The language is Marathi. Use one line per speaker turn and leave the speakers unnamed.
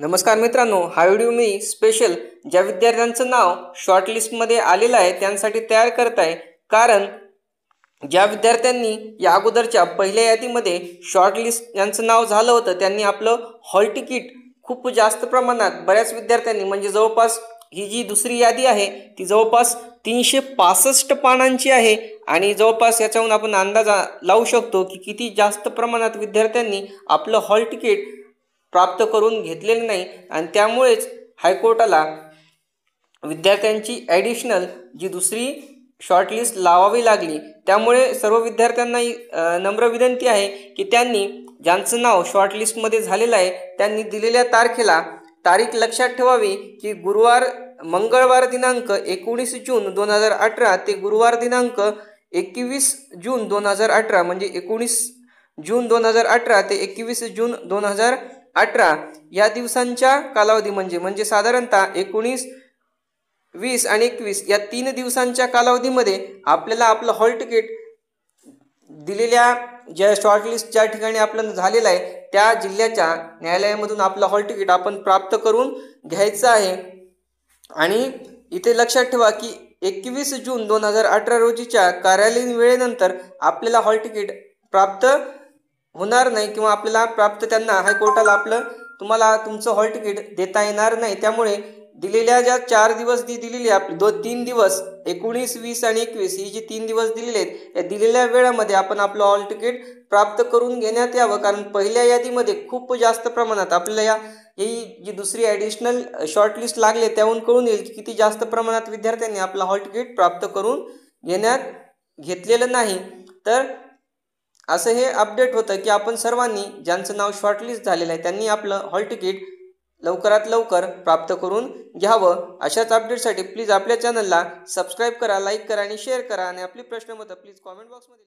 नमस्कार मित्रांनो हा व्हिडिओ मी स्पेशल ज्या विद्यार्थ्यांचं नाव शॉर्टलिस्टमध्ये आलेलं आहे त्यांसाठी तयार करत आहे. कारण ज्या विद्यार्थ्यांनी या अगोदरच्या पहिल्या यादीमध्ये शॉर्टलिस्ट यांचं नाव झालं होतं त्यांनी आपलं हॉल तिकीट खूप जास्त प्रमाणात बऱ्याच विद्यार्थ्यांनी म्हणजे जवळपास ही जी दुसरी यादी आहे ती जवळपास तीनशे पासष्ट पानांची आहे. आणि जवळपास याच्याहून आपण अंदाजा लावू शकतो की किती जास्त प्रमाणात विद्यार्थ्यांनी आपलं हॉल तिकीट प्राप्त करून घेतलेले नाही आणि त्यामुळेच हायकोर्टाला विद्यार्थ्यांची ॲडिशनल जी दुसरी शॉर्टलिस्ट लावावी लागली त्यामुळे सर्व विद्यार्थ्यांना नम्र विनंती आहे की त्यांनी ज्यांचं नाव शॉर्टलिस्टमध्ये झालेलं आहे त्यांनी दिलेल्या तारखेला तारीख लक्षात ठेवावी की गुरुवार मंगळवार दिनांक एकोणीस जून दोन हजार अठरा ते गुरुवार दिनांक एकवीस जून दोन हजार अठरा म्हणजे एकोणीस जून दोन हजार अठरा ते एकवीस जून दोन हजार अठरा. या दिवसांच्या कालावधी म्हणजे म्हणजे साधारणतः एकोणीस वीस आणि एकवीस या तीन दिवसांच्या कालावधीमध्ये आपल्याला आपलं हॉल तिकीट दिलेल्या ज्या शॉर्टलिस्ट ज्या ठिकाणी आपलं झालेलं आहे त्या जिल्ह्याच्या न्यायालयामधून आपलं हॉल तिकीट आपण प्राप्त करून घ्यायचं आहे. आणि इथे लक्षात ठेवा की एकवीस जून दोन हजार अठरा रोजीच्या कार्यालयीन वेळेनंतर आपल्याला हॉल तिकीट प्राप्त होणार नाही किंवा आपल्याला प्राप्त त्यांना हायकोर्टाला आपलं तुम्हाला तुमचं हॉल तिकीट देता येणार नाही. त्यामुळे दिलेल्या ज्या चार दिवस जी दिलेली आहे आपली दोन तीन दिवस एकोणीस वीस आणि एकवीस ही जी तीन दिवस दिलेले आहेत या दिलेल्या वेळामध्ये आपण आपलं हॉल तिकीट प्राप्त करून घेण्यात यावं. कारण पहिल्या यादीमध्ये खूप जास्त प्रमाणात आपल्याला या ही जी दुसरी ॲडिशनल शॉर्टलिस्ट लागले त्याहून कळून येईल की किती जास्त प्रमाणात विद्यार्थ्यांनी आपलं हॉल तिकीट प्राप्त करून घेण्यात घेतलेलं नाही. तर असं हे अपडेट होतं की आपण सर्वांनी ज्यांचं नाव शॉर्टलिस्ट झालेलं आहे त्यांनी आपलं हॉल तिकीट लवकरात लवकर प्राप्त करून घ्यावं. अशाच अपडेटसाठी प्लीज आपल्या चॅनलला सबस्क्राईब करा लाईक करा आणि शेअर करा आणि आपली प्रश्नमतं प्लीज कॉमेंट बॉक्समध्ये